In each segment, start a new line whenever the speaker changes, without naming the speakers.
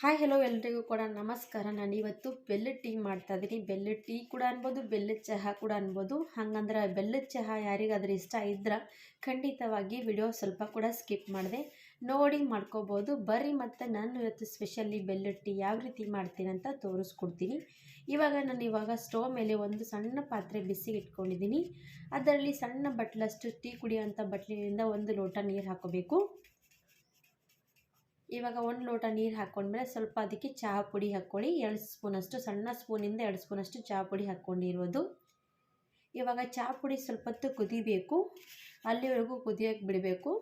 Hi hello ಎಲ್ರಿಗೂ ಕೂಡ ನಮಸ್ಕಾರ. ನಾನು ಇವತ್ತು ಬೆಲ್ಲದ ಟೀ ಮಾಡ್ತಾ ಇದ್ದೀನಿ ಬೆಲ್ಲದ ಟೀ ಕೂಡ ಅನ್ಬೋದು ಬೆಲ್ಲದ ಚಹಾ ಕೂಡ ಅನ್ಬೋದು. ಹಂಗಂದ್ರೆ ಬೆಲ್ಲದ ಚಹಾ ಯಾರಿಗಾದ್ರೂ ಇಷ್ಟ ಇದ್ರೆ ಖಂಡಿತವಾಗಿ ವಿಡಿಯೋ ಸ್ವಲ್ಪ ಕೂಡ ಸ್ಕಿಪ್ ಮಾಡಿದೆ. ನೋಡಿ ಮಾಡ್ಕೋಬೋದು. ಬರ್ರಿ ಮತ್ತು ನಾನು ಇವತ್ತು ಸ್ಪೆಷಲಿ ಬೆಲ್ಲದ ಟೀ ಯಾವ ರೀತಿ ಮಾಡ್ತೀನಿ ಅಂತ ತೋರಿಸ್ಕೊಡ್ತೀನಿ. ಇವಾಗ ನಾನು ಇವಾಗ ಸ್ಟೋವ್ ಮೇಲೆ ಒಂದು ಸಣ್ಣ ಪಾತ್ರೆ ಬಿಸಿಗೆ ಇಟ್ಕೊಂಡಿದ್ದೀನಿ ಅದರಲ್ಲಿ ಸಣ್ಣ ಬಟ್ಲಷ್ಟು ಟೀ ಕುಡಿಯೋಂಥ ಬಟ್ಲಿನಿಂದ ಒಂದು ಲೋಟ ನೀರು ಹಾಕೋಬೇಕು. ಇವಾಗ ಒಂದು ಲೋಟ ನೀರು ಹಾಕ್ಕೊಂಡ್ಮೇಲೆ ಸ್ವಲ್ಪ ಅದಕ್ಕೆ ಚಹಾ ಪುಡಿ ಹಾಕ್ಕೊಳ್ಳಿ. ಎರಡು ಸ್ಪೂನಷ್ಟು, ಸಣ್ಣ ಸ್ಪೂನಿಂದ ಎರಡು ಸ್ಪೂನಷ್ಟು ಚಹಾ ಪುಡಿ ಹಾಕ್ಕೊಂಡಿರೋದು. ಇವಾಗ ಚಹಾ ಪುಡಿ ಸ್ವಲ್ಪ ಹೊತ್ತು ಕುದಿಬೇಕು. ಅಲ್ಲಿವರೆಗೂ ಕುದಿಯೋಕೆ ಬಿಡಬೇಕು.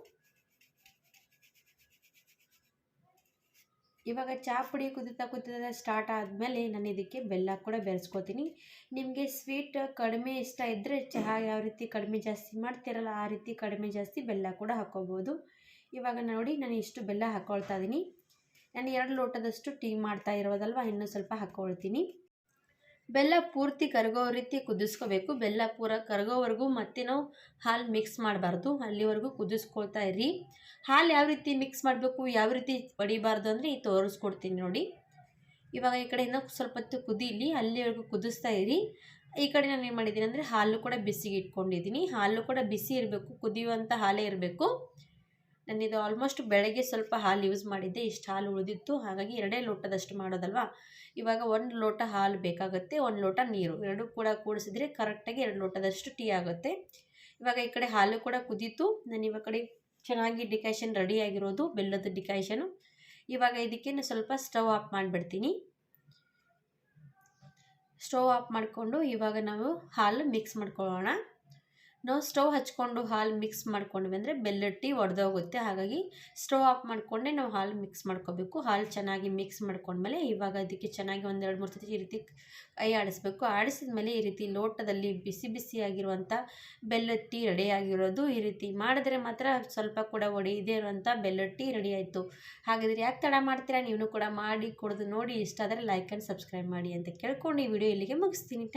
ಇವಾಗ ಚಹಾ ಪುಡಿ ಕುದಿತಾ ಕುದಿತಾ ಸ್ಟಾರ್ಟ್ ಆದಮೇಲೆ ನಾನು ಇದಕ್ಕೆ ಬೆಲ್ಲ ಕೂಡ ಬೆರೆಸ್ಕೋತೀನಿ. ನಿಮಗೆ ಸ್ವೀಟ್ ಕಡಿಮೆ ಇಷ್ಟ ಇದ್ದರೆ ಚಹಾ ಯಾವ ರೀತಿ ಕಡಿಮೆ ಜಾಸ್ತಿ ಮಾಡ್ತೀರಲ್ಲ ಆ ರೀತಿ ಕಡಿಮೆ ಜಾಸ್ತಿ ಬೆಲ್ಲ ಕೂಡ ಹಾಕ್ಕೋಬೋದು. ಇವಾಗ ನೋಡಿ ನಾನು ಇಷ್ಟು ಬೆಲ್ಲ ಹಾಕ್ಕೊಳ್ತಾ ಇದ್ದೀನಿ ನಾನು ಎರಡು ಲೋಟದಷ್ಟು ಟೀ ಮಾಡ್ತಾ ಇರೋದಲ್ವ, ಇನ್ನೂ ಸ್ವಲ್ಪ ಹಾಕ್ಕೊಳ್ತೀನಿ ಬೆಲ್ಲ ಪೂರ್ತಿ ಕರಗೋ ರೀತಿ ಕುದಿಸ್ಕೋಬೇಕು. ಬೆಲ್ಲ ಪೂರ ಕರಗೋವರೆಗೂ ಮತ್ತೆ ನಾವು ಹಾಲು ಮಿಕ್ಸ್ ಮಾಡಬಾರ್ದು. ಅಲ್ಲಿವರೆಗೂ ಕುದಿಸ್ಕೊಳ್ತಾ ಇರಿ. ಹಾಲು ಯಾವ ರೀತಿ ಮಿಕ್ಸ್ ಮಾಡಬೇಕು, ಯಾವ ರೀತಿ ಹೊಡಿಬಾರ್ದು ಅಂದರೆ ಈ ತೋರಿಸ್ಕೊಡ್ತೀನಿ ನೋಡಿ. ಇವಾಗ ಈ ಕಡೆ ಇನ್ನೂ ಸ್ವಲ್ಪ ಹೊತ್ತು ಕುದೀಲಿ, ಅಲ್ಲಿವರೆಗೂ ಕುದಿಸ್ತಾ ಇರಿ. ಈ ಕಡೆ ನಾನು ಏನು ಮಾಡಿದ್ದೀನಿ ಅಂದರೆ ಹಾಲು ಕೂಡ ಬಿಸಿಗೆ ಇಟ್ಕೊಂಡಿದ್ದೀನಿ ಹಾಲು ಕೂಡ ಬಿಸಿ ಇರಬೇಕು ಕುದಿಯುವಂಥ ಹಾಲೇ ಇರಬೇಕು. ನಾನಿದು ಆಲ್ಮೋಸ್ಟ್ ಬೆಳಗ್ಗೆ ಸ್ವಲ್ಪ ಹಾಲು ಯೂಸ್ ಮಾಡಿದ್ದೆ. ಇಷ್ಟು ಹಾಲು ಉಳಿದಿತ್ತು. ಹಾಗಾಗಿ ಎರಡೇ ಲೋಟದಷ್ಟು ಮಾಡೋದಲ್ವಾ? ಇವಾಗ ಒಂದು ಲೋಟ ಹಾಲು ಬೇಕಾಗುತ್ತೆ, ಒಂದು ಲೋಟ ನೀರು. ಎರಡು ಕೂಡ ಕೂಡಿಸಿದ್ರೆ ಕರೆಕ್ಟಾಗಿ ಎರಡು ಲೋಟದಷ್ಟು ಟೀ ಆಗುತ್ತೆ. ಇವಾಗ ಈ ಕಡೆ ಹಾಲು ಕೂಡ ಕುದೀತು. ನಾನು ಇವಾಗ ಕಡೆ ಚೆನ್ನಾಗಿ ಡಿಕಾಯ್ಷನ್ ರೆಡಿ ಆಗಿರೋದು, ಬೆಲ್ಲದ ಡಿಕಾಯ್ಷನು ಇವಾಗ ಇದಕ್ಕೆ ಸ್ವಲ್ಪ ಸ್ಟವ್ ಆಫ್ ಮಾಡಿಬಿಡ್ತೀನಿ. ಸ್ಟವ್ ಆಫ್ ಮಾಡಿಕೊಂಡು ಇವಾಗ ನಾವು ಹಾಲು ಮಿಕ್ಸ್ ಮಾಡ್ಕೊಳ್ಳೋಣ. ನಾವು ಸ್ಟವ್ ಹಚ್ಕೊಂಡು ಹಾಲು ಮಿಕ್ಸ್ ಮಾಡ್ಕೊಂಡ್ವಿ ಅಂದರೆ ಬೆಲ್ಲಟ್ಟಿ ಒಡೆದೋಗುತ್ತೆ. ಹಾಗಾಗಿ ಸ್ಟವ್ ಆಫ್ ಮಾಡಿಕೊಂಡೆ ನಾವು ಹಾಲು ಮಿಕ್ಸ್ ಮಾಡ್ಕೋಬೇಕು. ಹಾಲು ಚೆನ್ನಾಗಿ ಮಿಕ್ಸ್ ಮಾಡ್ಕೊಂಡ್ಮೇಲೆ ಇವಾಗ ಅದಕ್ಕೆ ಚೆನ್ನಾಗಿ ಒಂದೆರಡು ಮೂರು ಸತಿ ಈ ರೀತಿ ಕೈ ಆಡಿಸ್ಬೇಕು. ಆಡಿಸಿದ ಮೇಲೆ ಈ ರೀತಿ ಲೋಟದಲ್ಲಿ ಬಿಸಿ ಬಿಸಿಯಾಗಿರುವಂಥ ಬೆಲ್ಲಟ್ಟಿ ರೆಡಿಯಾಗಿರೋದು ಈ ರೀತಿ ಮಾಡಿದ್ರೆ ಮಾತ್ರ ಸ್ವಲ್ಪ ಕೂಡ ಒಡೆಯದೇ ಇರುವಂಥ ಬೆಲ್ಲಟ್ಟಿ ರೆಡಿ ಆಯಿತು. ಹಾಗಾದರೆ ಯಾಕೆ ತಡ ಮಾಡ್ತೀರಾ? ನೀವು ಕೂಡ ಮಾಡಿ, ಕುಡಿದು ನೋಡಿ. ಇಷ್ಟ ಆದರೆ ಲೈಕ್ ಆ್ಯಂಡ್ ಸಬ್ಸ್ಕ್ರೈಬ್ ಮಾಡಿ ಅಂತ ಕೇಳ್ಕೊಂಡು ಈ ವಿಡಿಯೋ ಇಲ್ಲಿಗೆ ಮುಗಿಸ್ತೀನಿ.